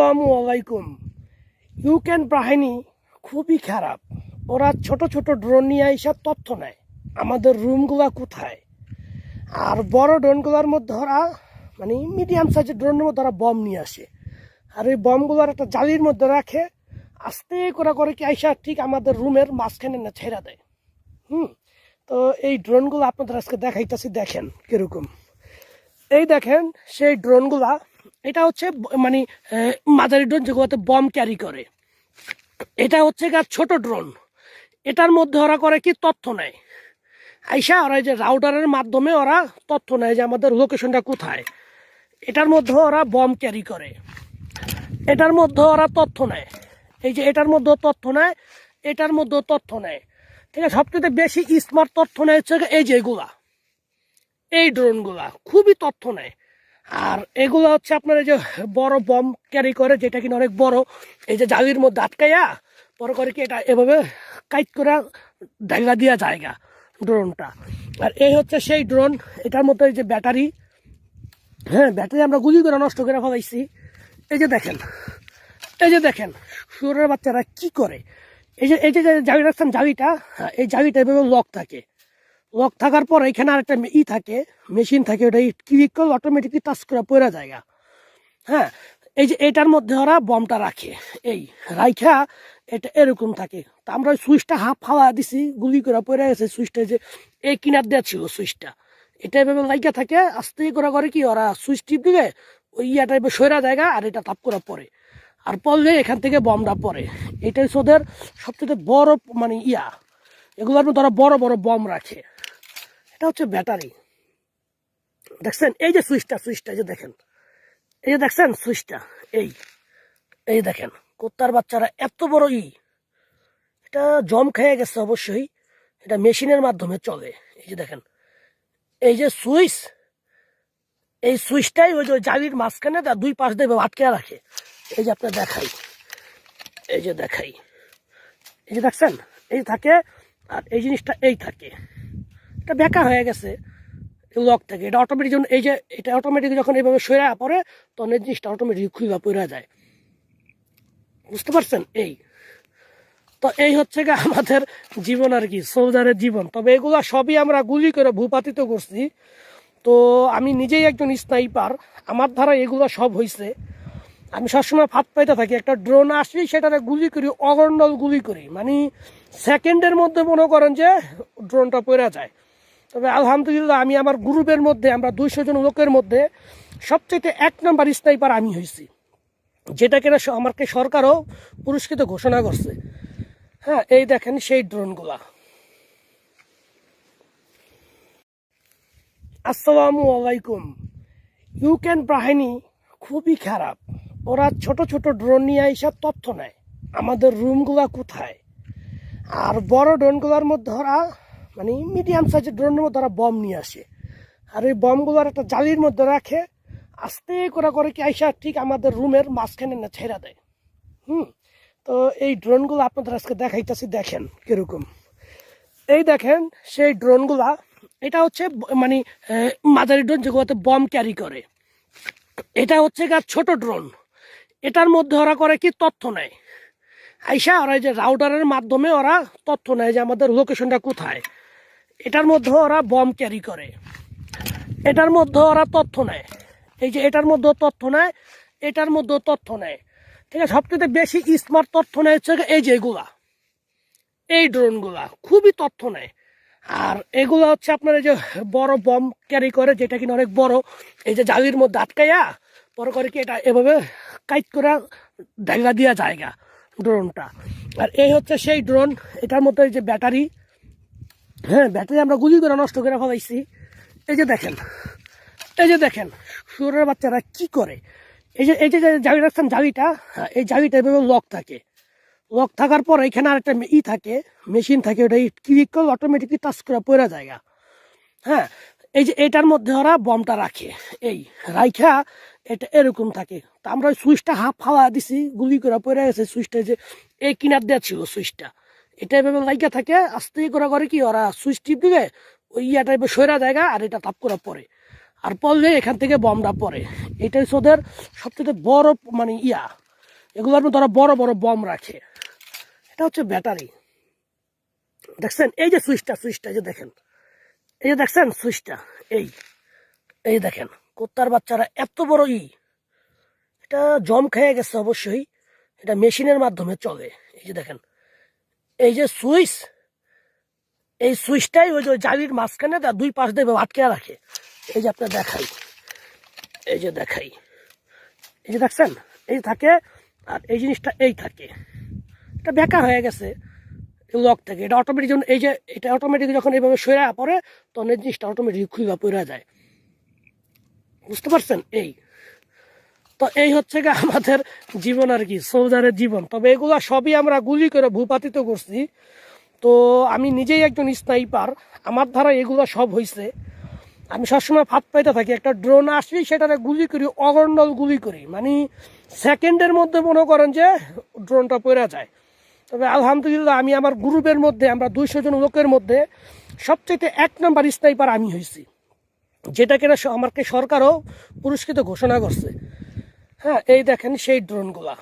আসসালামু আলাইকুম। ইউক্রেন বাহিনী খুবই খারাপ। ওরা ছোট ছোট ড্রোন নিয়ে এসে তথ্য নেয়, আমাদের রুমগুলা কোথায়? আর বড় ড্রোনগুলোর মধ্যে ওরা মানে মিডিয়াম সাইজের ড্রোনের মধ্যে ওরা বম নিয়ে আসে। আর এই বমগুলোর একটা জালির মধ্যে রাখে, আস্তে করে করে কি আইসা ঠিক আমাদের রুমের মাঝখানে না ছেড়ে দেয়। হুম, তো এই ড্রোনগুলো আপনাদের আজকে দেখাইতেছি, দেখেন কীরকম। এই দেখেন, সেই ড্রোনগুলা এটা হচ্ছে মানে মাঝারি ড্রোন যেগুলোতে বম ক্যারি করে। এটা হচ্ছে গা ছোট ড্রোন এটার মধ্যে ওরা করে কি তথ্য নেয়? আইসা ওরা যে রাউটারের মাধ্যমে ওরা তথ্য নেয় যে আমাদের লোকেশনটা কোথায়। এটার মধ্যে ওরা বম ক্যারি করে। এটার মধ্যে ওরা তথ্য নেয়। এই যে এটার মধ্যেও তথ্য নেয়, এটার মধ্যেও তথ্য নেয়। ঠিক আছে, সবচেয়ে বেশি স্মার্ট তথ্য নেয় হচ্ছে এই যে এগুলা। এই ড্রোনগুলা খুবই তথ্য নেয়। আর এগুলো হচ্ছে আপনার এই যে বড় বম ক্যারি করে যেটা কিনা অনেক বড়। এই যে জালির মধ্যে আটকাইয়া পরে করে কি এটা এভাবে কাইট করে ডাইগা দিয়া জায়গা ড্রোনটা। আর এই হচ্ছে সেই ড্রোন এটার মধ্যে এই যে ব্যাটারি। হ্যাঁ ব্যাটারি আমরা গুলি করে নষ্ট করে ফেলাইছি। এই যে দেখেন এই যে দেখেন শুয়োরের বাচ্চারা কি করে? এই যে এই যে জালি জালিটা হ্যাঁ, এই জালিটা এভাবে লক থাকে। লক থাকার পর এখানে আরেকটা মে- ই থাকে মেশিন থাকে, ওটা ক্লিক করলে অটোমেটিকলি টাচ করে পড়ে জায়গা হ্যাঁ এই যে এটার মধ্যে ওরা বমটা রাখে। এই রাইখা এটা এরকম থাকে। তা আমরা ওই সুইচটা হাফ ফালা দিছি, গুলি করে পড়ে গেছে সুইচটা যে এই কিনার দেওয়া ছিল সুইচটা। এটা এভাবে লাইকা থাকে, আস্তে করে করে কি ওরা সুইচ টিপ দিলে ওই ইয়াটা এবার সৈরা জায়গা আর এটা তাপ করা পরে আর পড়লে এখান থেকে বমটা পড়ে। এটাই ওদের সবচেয়ে বড় মানে ইয়া। এগুলোর মধ্যে ওরা বড় বড় বম রাখে। এটা হচ্ছে ব্যাটারি দেখছেন এই যে সুইচটা সুইচটা এই যে দেখেন এই যে দেখছেন সুইচটা এই এই দেখেন কুত্তার বাচ্চারা এত বড় ই এটা জম খেয়ে গেছে অবশ্যই এটা মেশিনের মাধ্যমে চলে এই যে দেখেন এই যে সুইচ এই সুইচটাই ওই যে জালির মাঝখানে তার দুই পাশ দিয়ে আটকে রাখে এই যে আপনার দেখাই এই যে দেখাই এই যে দেখছেন এই থাকে আর এই জিনিসটা এই থাকে এটা বেকার হয়ে গেছে লক থেকে। এটা অটোমেটিক যখন এই যে, এটা অটোমেটিক যখন এইভাবে সরে পড়ে, তখন এই জিনিসটা অটোমেটিক খুলে পড়ে যায়। বুঝতে পারছেন? এই। তো এই হচ্ছে গিয়ে আমাদের জীবন আর কি সোলজারের জীবন। তবে এগুলো সবই আমরা গুলি করে ভূপাতিত করছি। তো আমি নিজেই একজন স্নাইপার আমার ধারা এগুলো সব হয়েছে আমি সবসময় ফাঁদ পাইতে থাকি, একটা ড্রোন আসলেই সেটারে গুলি করি, অগন্ডল গুলি করি। মানে সেকেন্ডের মধ্যে মনে করেন যে ড্রোনটা পড়ে যায়। তবে আলহামদুলিল্লাহ আমি আমার গ্রুপের মধ্যে, আমরা দুইশো জন লোকের মধ্যে সবচেয়ে এক নম্বর স্নাইপার আমি হয়েছি। যেটা কিনা আমাকে সরকারও পুরস্কৃত ঘোষণা করছে। হ্যাঁ এই দেখেন সেই ড্রোনগুলা। আসসালামু আলাইকুম। ইউক্রেন বাহিনী খুবই খারাপ। ওরা ছোট ছোট ড্রোন নিয়ে এসে তথ্য নেয়। আমাদের রুমগুলা কোথায়? আর বড় ড্রোনগুলোর মধ্যে ওরা মানে মিডিয়াম সাইজের ড্রোনের মধ্যে ওরা বম নিয়ে আসে। আর এই বমগুলোর একটা জালির মধ্যে রাখে, আস্তে করে করে কি আইসা ঠিক আমাদের রুমের মাঝখানে না ছেড়ে দেয়। হুম, তো এই ড্রোনগুলো আপনাদের আজকে দেখাইতেছি, দেখেন কীরকম। এই দেখেন, সেই ড্রোনগুলা এটা হচ্ছে মানে মাঝারি ড্রোন যেগুলোতে বম ক্যারি করে। এটা হচ্ছে গা ছোট ড্রোন এটার মধ্যে ওরা করে কি তথ্য নেয়। আইসা ওরা যে রাউটারের মাধ্যমে ওরা তথ্য নেয় যে আমাদের লোকেশনটা কোথায়। এটার মধ্যে ওরা বম ক্যারি করে। এটার মধ্যে ওরা তথ্য নেয়। এই যে এটার মধ্যেও তথ্য নেয়, এটার মধ্যেও তথ্য নেয়। ঠিক আছে, সবচেয়ে বেশি স্মার্ট তথ্য নেয় হচ্ছে এই যে এগুলা। এই ড্রোনগুলা খুবই তথ্য নেয়। আর এগুলো হচ্ছে আপনার এই যে বড় বম ক্যারি করে, যেটা কিনা অনেক বড়। এই যে জালির মধ্যে আটকাইয়া, পরে করে কি এটা এভাবে কাইট করে ডাইগা দিয়া জায়গা ড্রোনটা আর এই হচ্ছে সেই ড্রোন এটার মধ্যে এই যে ব্যাটারি হ্যাঁ ব্যাটারি আমরা গুলি করে নষ্ট করে ফেলাইছি। এই যে দেখেন এই যে দেখেন শুয়োরের বাচ্চারা কি করে? এই যে এই যে জালি রাখছেন জালিটা হ্যাঁ, এই জালিটা এভাবে লক থাকে। লক থাকার পর এখানে আরেকটা মে- ই থাকে মেশিন থাকে ওটা ক্লিক করলে অটোমেটিকলি টাচ করে পড়ে জায়গা হ্যাঁ এই যে এটার মধ্যে ওরা বমটা রাখে। এই রাইখা এটা এরকম থাকে। তা আমরা ওই সুইচটা হাফ ফালা দিছি গুলি করে পড়ে গেছে সুইচটা যে এই কিনার দেওয়া ছিল সুইচটা এটা এভাবে লাইকা থাকে, আস্তে করে করে কি ওরা সুইচ টিপ দিলে ওই ইয়াটা এবার সৈরা জায়গা আর এটা তাপ করা পড়ে আর পড়লে এখান থেকে বমটা পড়ে এটাই ওদের সবচেয়ে বড় মানে ইয়া। এগুলোর মধ্যে ওরা বড় বড় বম রাখে। এটা হচ্ছে ব্যাটারি। দেখছেন? এই যে সুইচটা সুইচটা যে দেখেন। এই যে দেখছেন? সুইচটা, এই। এই দেখেন, কুত্তার বাচ্চারা এত বড় ই। এটা জম খেয়ে গেছে অবশ্যই। এটা মেশিনের মাধ্যমে চলে। এই যে দেখেন এই যে সুইচ, এই সুইচটাই ওই যে জালির মাঝখানে তার দুই পাশ দিয়ে আটকে রাখে। এই যে আপনার দেখাই, এই যে দেখাই। এই যে দেখছেন? এই থাকে আর এই জিনিসটা এই থাকে। এটা বেকা হয়ে গেছে লক থেকে। এটা অটোমেটিক যখন এই যে এটা অটোমেটিক যখন এইভাবে সরে পড়ে, তখন এই জিনিসটা অটোমেটিক খুলে পড়ে যায়। বুঝতে পারছেন? এই তো এই হচ্ছে গিয়ে আমাদের জীবন আর কি, সৌদারের জীবন। তবে এগুলো সবই আমরা গুলি করে ভূপাতিত করছি। তো আমি নিজেই একজন স্নাইপার আমার দ্বারা এগুলো সব হয়েছে আমি সবসময় ফাঁদ পাইতে থাকি, একটা ড্রোন আসলেই সেটারে গুলি করি অগণ্ডল গুলি করি। মানে সেকেন্ডের মধ্যে মনে করেন যে ড্রোনটা পড়ে যায়। তবে আলহামদুলিল্লাহ আমি আমার গ্রুপের মধ্যে, আমরা দুইশো জন লোকের মধ্যে সবচেয়ে এক নম্বর স্নাইপার আমি হয়েছি যেটা কিনা আমাকে সরকারও পুরস্কৃত ঘোষণা করছে। হ্যাঁ এই দেখেন সেই ড্রোনগুলা